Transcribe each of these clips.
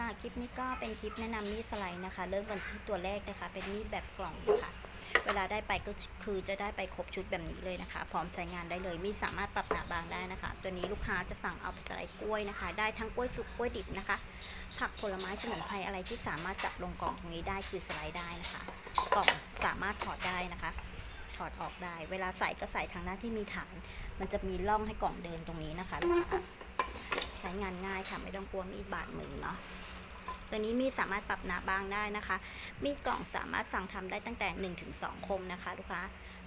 ค่ะ คลิปนี้ก็เป็นคลิปแนะนำมีดสไลด์นะคะ เริ่มกันที่ตัวแรกนะคะ เป็นมีดแบบกล่องค่ะเวลาได้ไปก็คือจะได้ไปครบชุดแบบนี้เลยนะคะ พร้อมใช้งานได้เลย มีดสามารถปรับหนาบางได้นะคะ ตัวนี้ลูกค้าจะสั่งเอาไปสไลด์กล้วยนะคะ ได้ทั้งกล้วยสุกกล้วยดิบนะคะ ผักผลไม้สมุนไพรอะไรที่สามารถจับลงกล่องตรงนี้ได้คือสไลด์ได้นะคะ กล่องสามารถถอดได้นะคะ ถอดออกได้ เวลาใส่ก็ใส่ทางด้านที่มีฐาน มันจะมีร่องให้กล่องเดินตรงนี้นะคะลูกค้าใช้งานง่ายค่ะไม่ต้องกลัวมีดบาดมือเนาะ ตัวนี้มีดสามารถปรับหนาบางได้นะคะ มีดกล่องสามารถสั่งทำได้ตั้งแต่ 1-2 คมนะคะ ลูกค้า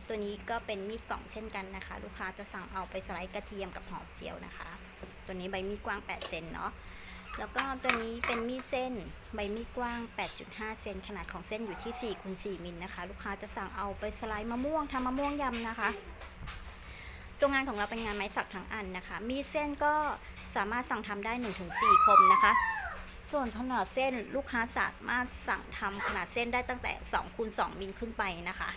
ตัวนี้ก็เป็นมีดกล่องเช่นกันนะคะ ลูกค้าจะสั่งเอาไปสไลด์กระเทียมกับหอมเจียวนะคะ ตัวนี้ใบมีดกว้าง 8 เซนเนาะแล้วก็ตัวนี้เป็นมีดเส้นใบมีดกว้าง 8.5 เซนขนาดของเส้นอยู่ที่4คูณ4มิลนะคะ ลูกค้าจะสั่งเอาไปสไลด์มะม่วงทำมะม่วงยำนะคะ ตัวงานของเราเป็นงานไม้สักทั้งอันนะคะ มีดเส้นก็สามารถสั่งทำได้ 1-4 คมนะคะ ส่วนขนาดเส้นลูกค้าสามารถสั่งทำขนาดเส้นได้ตั้งแต่2คูณ2มิลขึ้นไปนะคะ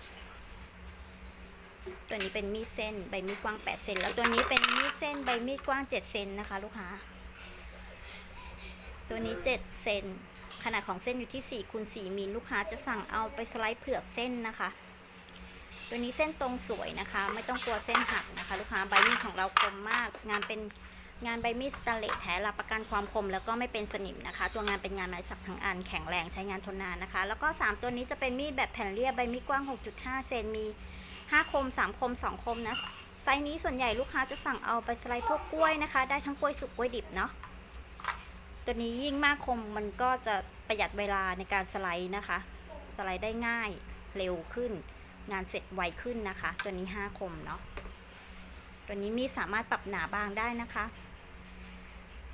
ตัวนี้เป็นมีดเส้นใบมีดกว้าง8เซนแล้วตัวนี้เป็นมีดเส้นใบมีดกว้าง7เซนนะคะ ลูกค้า ตัวนี้7เซนขนาดของเส้นอยู่ที่4คูณ4มิลลูกค้าจะสั่งเอาไปสไลด์เผือกเส้นนะคะ ตัวนี้เส้นตรงสวยนะคะ ไม่ต้องกลัวเส้นหักนะคะ ลูกค้าใบมีดของเราคมมากงานเป็น งานใบมีดสแตนเลสแท้รับประกันความคมแล้วก็ไม่เป็นสนิมนะคะ ตัวงานเป็นงานไม้สักทั้งอันแข็งแรงใช้งานทนนานนะคะ แล้วก็ 3 ตัวนี้จะเป็นมีดแบบแผ่นเรียบใบมีดกว้าง 6.5 เซนมี 5 คม 3 คม 2 คมนะไซส์นี้ส่วนใหญ่ลูกค้าจะสั่งเอาไปสไลด์พวกกล้วยนะคะ ได้ทั้งกล้วยสุกกล้วยดิบเนาะตัวนี้ยิ่งมากคมมันก็จะประหยัดเวลาในการสไลด์นะคะ สไลด์ได้ง่ายเร็วขึ้น งานเสร็จไวขึ้นนะคะ ตัวนี้ 5 คมเนาะตัวนี้มีสามารถปรับหนาบางได้นะคะ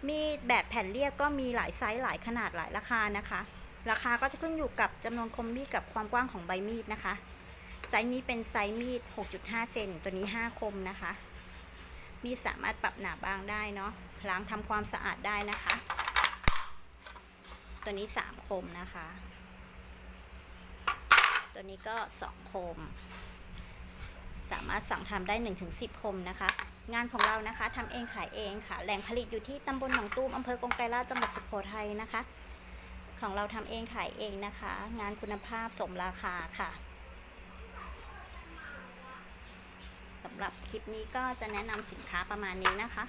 มีดแบบแผ่นเรียบก็มีหลายไซส์หลายขนาดหลายราคานะคะ ราคาก็จะขึ้นอยู่กับจำนวนคมมีดกับความกว้างของใบมีดนะคะ ไซส์นี้เป็นไซส์มีด 6.5 เซนตัวนี้ 5 คมนะคะ มีสามารถปรับหนาบางได้เนาะล้างทำความสะอาดได้นะคะ ตัวนี้ 3 คมนะคะ ตัวนี้ก็ 2 คม สามารถสั่งทำได้ 1-10 คมนะคะ งานของเรานะคะทำเองขายเองค่ะ แหล่งผลิตอยู่ที่ตำบลหนองตูมอำเภอกงไกรลาจังหวัดสุโขทัยนะคะ ของเราทำเองขายเองนะคะ งานคุณภาพสมราคาค่ะสำหรับคลิปนี้ก็จะแนะนำสินค้าประมาณนี้นะคะ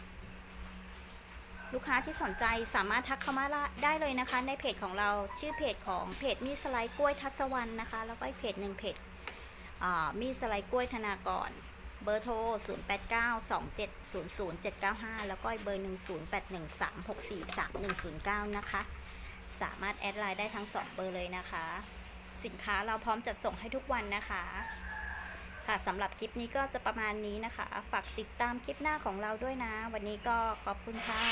ลูกค้าที่สนใจสามารถทักเข้ามาได้เลยนะคะ ในเพจของเราชื่อเพจของเพจมีสไลด์กล้วยทัศวรรณนะคะ แล้วก็อีกเพจหนึ่งเพจมีสไลด์กล้วยธนากร เบอร์โทร 0892700795 แล้วก็เบอร์ 10813643109 นะคะ สามารถแอดไลน์ได้ทั้ง2เบอร์เลยนะคะ สินค้าเราพร้อมจัดส่งให้ทุกวันนะคะ ค่ะสำหรับคลิปนี้ก็จะประมาณนี้นะคะ ฝากติดตามคลิปหน้าของเราด้วยนะ วันนี้ก็ขอบคุณค่ะ